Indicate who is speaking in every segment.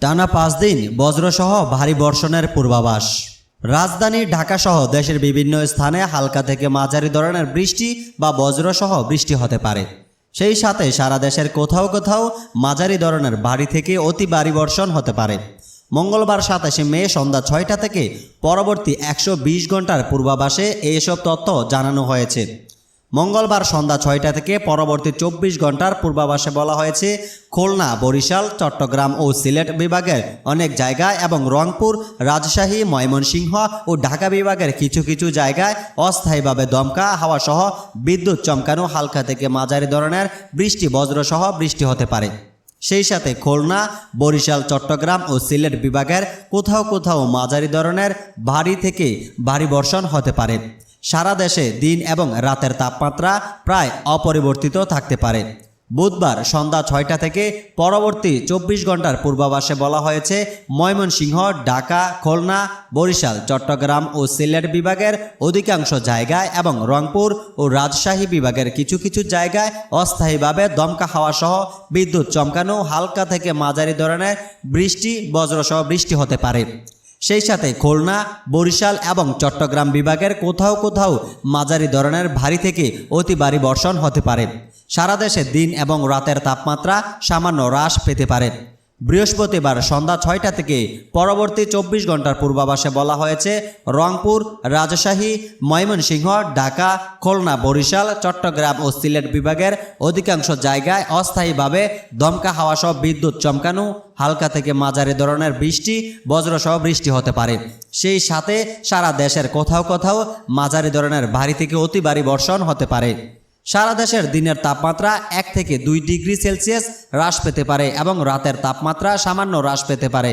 Speaker 1: টানা পাঁচ দিন বজ্রসহ ভারী বর্ষণের পূর্বাভাস। রাজধানী ঢাকাসহ দেশের বিভিন্ন স্থানে হালকা থেকে মাঝারি ধরনের বৃষ্টি বা বজ্রসহ বৃষ্টি হতে পারে। সেই সাথে সারা দেশের কোথাও কোথাও মাঝারি ধরনের ভারী থেকে অতি ভারী বর্ষণ হতে পারে। মঙ্গলবার সাতাশে মে সন্ধ্যা ছয়টা থেকে পরবর্তী একশো বিশ ঘণ্টার পূর্বাভাসে এইসব তথ্য জানানো হয়েছে। মঙ্গলবার সন্ধ্যা ছয়টা থেকে পরবর্তী চব্বিশ ঘণ্টার পূর্বাভাসে বলা হয়েছে, খুলনা, বরিশাল, চট্টগ্রাম ও সিলেট বিভাগের অনেক জায়গায় এবং রংপুর, রাজশাহী, ময়মনসিংহ ও ঢাকা বিভাগের কিছু কিছু জায়গায় অস্থায়ীভাবে দমকা হাওয়া সহ বিদ্যুৎ চমকানো হালকা থেকে মাঝারি ধরনের বৃষ্টি বজ্রসহ বৃষ্টি হতে পারে। সেই সাথে খুলনা, বরিশাল, চট্টগ্রাম ও সিলেট বিভাগের কোথাও কোথাও মাঝারি ধরনের ভারী থেকে ভারী বর্ষণ হতে পারে। সারা দেশে দিন এবং রাতের তাপমাত্রা প্রায় অপরিবর্তিত থাকতে পারে। বুধবার সন্ধ্যা ছয়টা থেকে পরবর্তী চব্বিশ ঘণ্টার পূর্বাভাসে বলা হয়েছে, ময়মনসিংহ, ঢাকা, খুলনা, বরিশাল, চট্টগ্রাম ও সিলেট বিভাগের অধিকাংশ জায়গায় এবং রংপুর ও রাজশাহী বিভাগের কিছু কিছু জায়গায় অস্থায়ীভাবে দমকা হাওয়া সহ বিদ্যুৎ চমকানো হালকা থেকে মাঝারি ধরনের বৃষ্টি, বজ্রসহ বৃষ্টি হতে পারে। সেই সাথে খুলনা, বরিশাল এবং চট্টগ্রাম বিভাগের কোথাও কোথাও মাঝারি ধরনের ভারী থেকে অতি ভারী বর্ষণ হতে পারে। সারা দেশে দিন এবং রাতের তাপমাত্রা সামান্য হ্রাস পেতে পারে। বৃহস্পতিবার সন্ধ্যা ছয়টা থেকে পরবর্তী চব্বিশ ঘণ্টার পূর্বাভাসে বলা হয়েছে, রংপুর, রাজশাহী, ময়মনসিংহ, ঢাকা, খুলনা, বরিশাল, চট্টগ্রাম ও সিলেট বিভাগের অধিকাংশ জায়গায় অস্থায়ীভাবে দমকা হাওয়া সহ বিদ্যুৎ চমকানো, হালকা থেকে মাঝারি ধরনের বৃষ্টি, বজ্রসহ বৃষ্টি হতে পারে। সেই সাথে সারা দেশের কোথাও কোথাও মাঝারি ধরনের ভারী থেকে অতি ভারী বর্ষণ হতে পারে। সারা দেশের দিনের তাপমাত্রা এক থেকে দুই ডিগ্রি সেলসিয়াস হ্রাস পেতে পারে এবং রাতের তাপমাত্রা সামান্য হ্রাস পেতে পারে।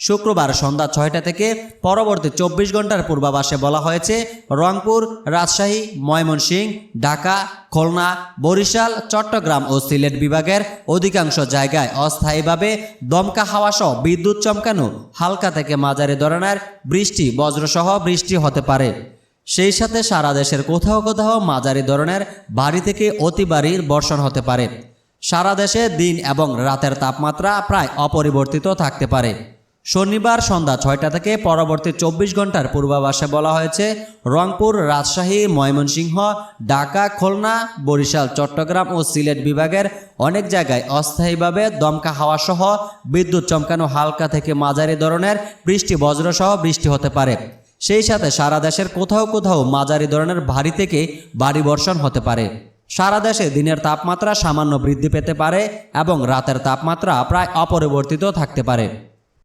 Speaker 1: শুক্রবার সন্ধ্যা ছয়টা থেকে পরবর্তী চব্বিশ ঘণ্টার পূর্বাভাসে বলা হয়েছে, রংপুর, রাজশাহী, ময়মনসিংহ, ঢাকা, খুলনা, বরিশাল, চট্টগ্রাম ও সিলেট বিভাগের অধিকাংশ জায়গায় অস্থায়ীভাবে দমকা হাওয়া সহ বিদ্যুৎ চমকানো হালকা থেকে মাঝারি ধরনের বৃষ্টি, বজ্রসহ বৃষ্টি হতে পারে। সেই সাথে সারা দেশের কোথাও কোথাও মাঝারি ধরনের ভারী থেকে অতি ভারীর বর্ষণ হতে পারে। সারা দেশে দিন এবং রাতের তাপমাত্রা প্রায় অপরিবর্তিত থাকতে পারে। শনিবার সন্ধ্যা ছয়টা থেকে পরবর্তী চব্বিশ ঘণ্টার পূর্বাভাসে বলা হয়েছে, রংপুর, রাজশাহী, ময়মনসিংহ, ঢাকা, খুলনা, বরিশাল, চট্টগ্রাম ও সিলেট বিভাগের অনেক জায়গায় অস্থায়ীভাবে দমকা হাওয়া সহ বিদ্যুৎ চমকানো হালকা থেকে মাঝারি ধরনের বৃষ্টি, বজ্রসহ বৃষ্টি হতে পারে। সেই সাথে সারা দেশের কোথাও কোথাও মাঝারি ধরনের ভারী থেকে ভারী বর্ষণ হতে পারে। সারা দেশে দিনের তাপমাত্রা সামান্য বৃদ্ধি পেতে পারে এবং রাতের তাপমাত্রা প্রায় অপরিবর্তিত থাকতে পারে।